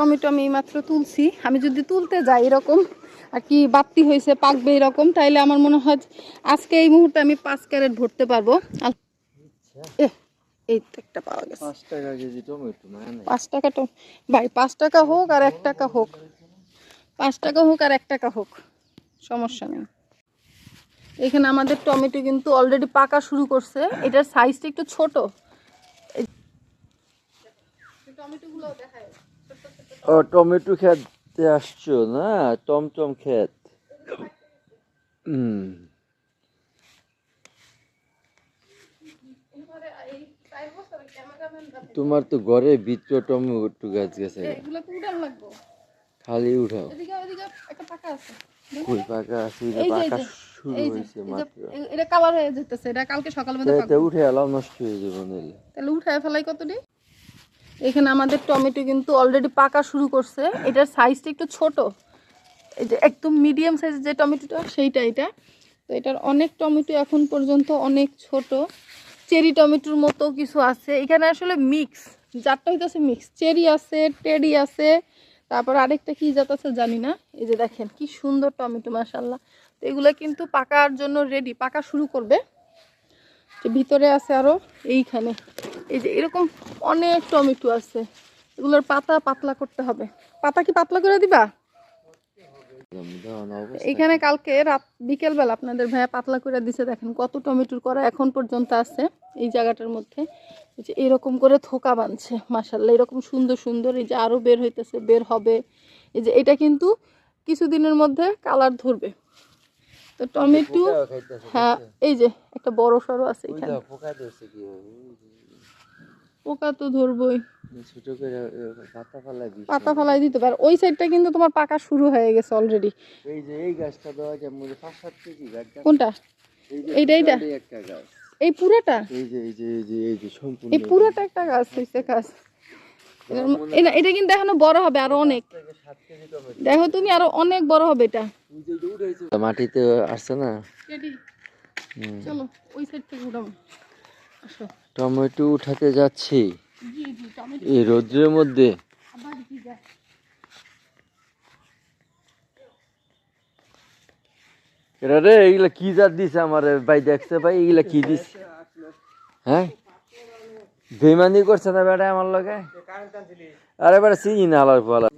Tomato আমি এইমাত্র তুলছি। আমি যদি তুলতে যাই এরকম আর কি বাড়তি হয়েছে পাকবে এরকম তাইলে আমার মনে হয় আজকে এই মুহূর্তে আমি পাঁচ ক্যারেট ভরতে পারব। এই একটা পাওয়া গেছে। পাঁচ টাকা তো ভাই পাঁচ টাকা হোক আর এক টাকা হোক। পাঁচ টাকা হোক আর এক টাকা হোক সমস্যা নেই। এখানে আমাদের টমেটো কিন্তু অলরেডি পাকা শুরু করছে। এটার সাইজটা একটু ছোট। ও টমেটো খেতে আসছো না? টমটম খেত। হুম। তোমার তো ঘরে ভিতরে টমেটো গাছ গেছে খালি উঠাও এদিকে পাকা আছে। ফুল পাকা আছে পাকা শুরু হয়েছে মাত্র। এটা কালার হয়ে যেতেছে। এটা কালকে সকাল মধ্যে তাই- পাকবে। তাই উঠে এলাও নষ্ট হয়ে যাবে তাহলে উঠায় ফেলাই কত কতটি এখানে আমাদের টমেটো কিন্তু অলরেডি পাকা শুরু করছে। এটার সাইজটা একটু ছোট। যে একদম মিডিয়াম সাইজের যে টমেটোটা, সেইটা এটা। তো এটার অনেক টমেটো এখন পর্যন্ত অনেক ছোট। চেরি টমেটোর মতো কিছু আছে। এখানে আসলে মিক্স যারটা হইতেছে মিক্স চেরি আছে টেরি আছে। তারপর আরেকটা কি জাত আছে জানি না। এই যে দেখেন, কি সুন্দর টমেটো মাসাল্লাহ তো এগুলো কিন্তু পাকার জন্য রেডি পাকা শুরু করবে। ভিতরে আছে আরও, এইখানে। এই যে এরকম অনেক টমেটো আছে। এগুলোর পাতা পাতলা করতে হবে। পাতা কি পাতলা করে দিবা? এখানে কালকে রাত বিকেলবেলা আপনাদের ভাইয়া পাতলা করে দিছে দেখেন কত টমেটোর করা এখন পর্যন্ত আছে এই জায়গাটার মধ্যে। এই যে এরকম করে থোকা বাঁধছে মাসাল্লাহ এরকম সুন্দর সুন্দর এই যে আরও বের হইতেছে বের হবে। এই যে এটা কিন্তু কিছুদিনের মধ্যে কালার ধরবে। তো টমেটো হ্যাঁ এই যে একটা বড় সড়ো আছে এখানে। পোকা তো ধরবই। পাতা ফালাই দিস। পাতা ফালাই দিতে পারে। ওই সাইডটা কিন্তু তোমার পাকা শুরু হয়ে গেছে অলরেডি এই যে এই গাছটা দেওয়া যায় মনে পাঁচ সাত কেজি গাছটা কোনটা? এইটা, এইটা? একটা গাছ। এই পুরাটা? এই যে এই যে এই যে এই যে সম্পূর্ণ এই পুরাটা একটা গাছ গাছ। এটা এটা কিন্তু এখনও বড় হবে আরও অনেক। দেখো তুমি আরও অনেক বড় হবে এটা। মাটিতে আসছে না? চলো ওই সাইড থেকে উঠাবো। আসো। টমেটো উঠাতে যাচ্ছি। এই রোদ্রের মধ্যে। রে এইগুলা কি জাত দিছে আমার? ভাই দেখছে ভাই এইগুলা কি দিছে? হ্যাঁ? বেমানি করছে না বেটা আমার লগে? আরে বেটা চিনি না আলার ফলা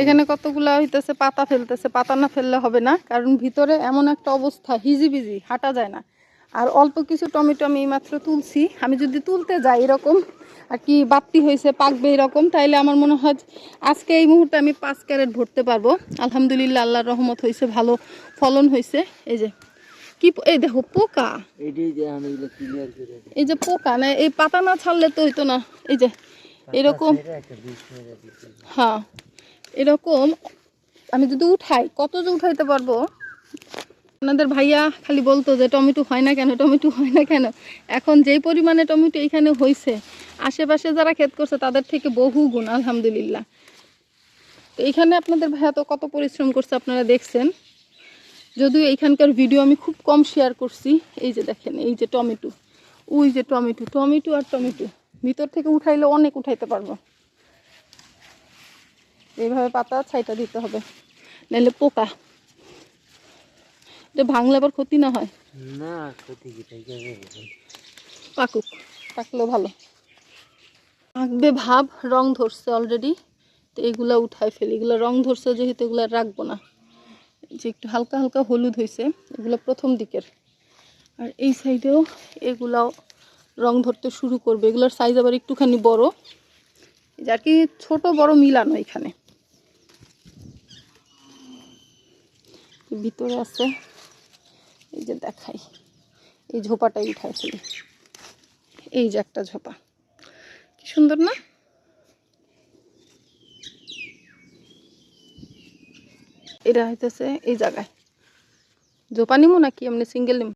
এখানে কতগুলা হইতেছে, পাতা ফেলতেছে। পাতা না ফেললে হবে না, কারণ ভিতরে এমন একটা অবস্থা, হিজিবিজি, হাঁটা যায় না। আর অল্প কিছু টমেটো আমি এইমাত্র তুলছি। আমি যদি তুলতে যাই এরকম, আর কি বাড়তি হয়েছে, পাকবে এরকম, তাইলে আমার মনে হয় আজকে এই মুহূর্তে আমি পাঁচ ক্যারেট ভরতে পারব। আলহামদুলিল্লাহ, আল্লাহর রহমত হয়েছে ভালো ফলন হয়েছে এই যে। কি এই দেখো পোকা। এই যে পোকা না এই পাতা না ছাড়লে তো হইতো না। এই যে এরকম হ্যাঁ এরকম আমি যদি উঠাই কত যে উঠাইতে পারব? আপনাদের ভাইয়া খালি বলতো যে টমেটো হয় না কেন টমেটো হয় না কেন। এখন যেই পরিমাণে টমেটো এখানে হয়েছে আশেপাশে যারা ক্ষেত করছে তাদের থেকে বহু গুণ আলহামদুলিল্লাহ। তো এখানে আপনাদের ভাইয়া তো কত পরিশ্রম করছে আপনারা দেখছেন। যদিও এইখানকার ভিডিও আমি খুব কম শেয়ার করছি এই যে দেখেন এই যে টমেটো ওই যে টমেটো টমেটো আর টমেটো ভিতর থেকে উঠাইলে অনেক উঠাইতে পারব। এইভাবে পাতা ছাইটা দিতে হবে নাহলে পোকা। এটা ভাঙলে আবার ক্ষতি না হয়? না ক্ষতি পাকুক পাকলেও ভালো। আঁকবে ভাব রং ধরছে অলরেডি তো এগুলা উঠাই ফেলি। এগুলো রং ধরছে যেহেতু এগুলো রাখব না। যে একটু হালকা হালকা হলুদ হয়েছে, এগুলো প্রথম দিকের। আর এই সাইডেও এগুলাও রং ধরতে শুরু করবে। এগুলোর সাইজ আবার একটুখানি বড়। এই যে আর কি ছোট, বড় মিলানো এখানে। ভিতরে আছে, এই যে দেখাই। এই ঝোপাটাই উঠাই ফেলি। এই যে একটা ঝোপা। কি সুন্দর না? এটা হইতেছে এই জায়গায় ঝোপা নিমো নাকি এমনি সিঙ্গেল নিম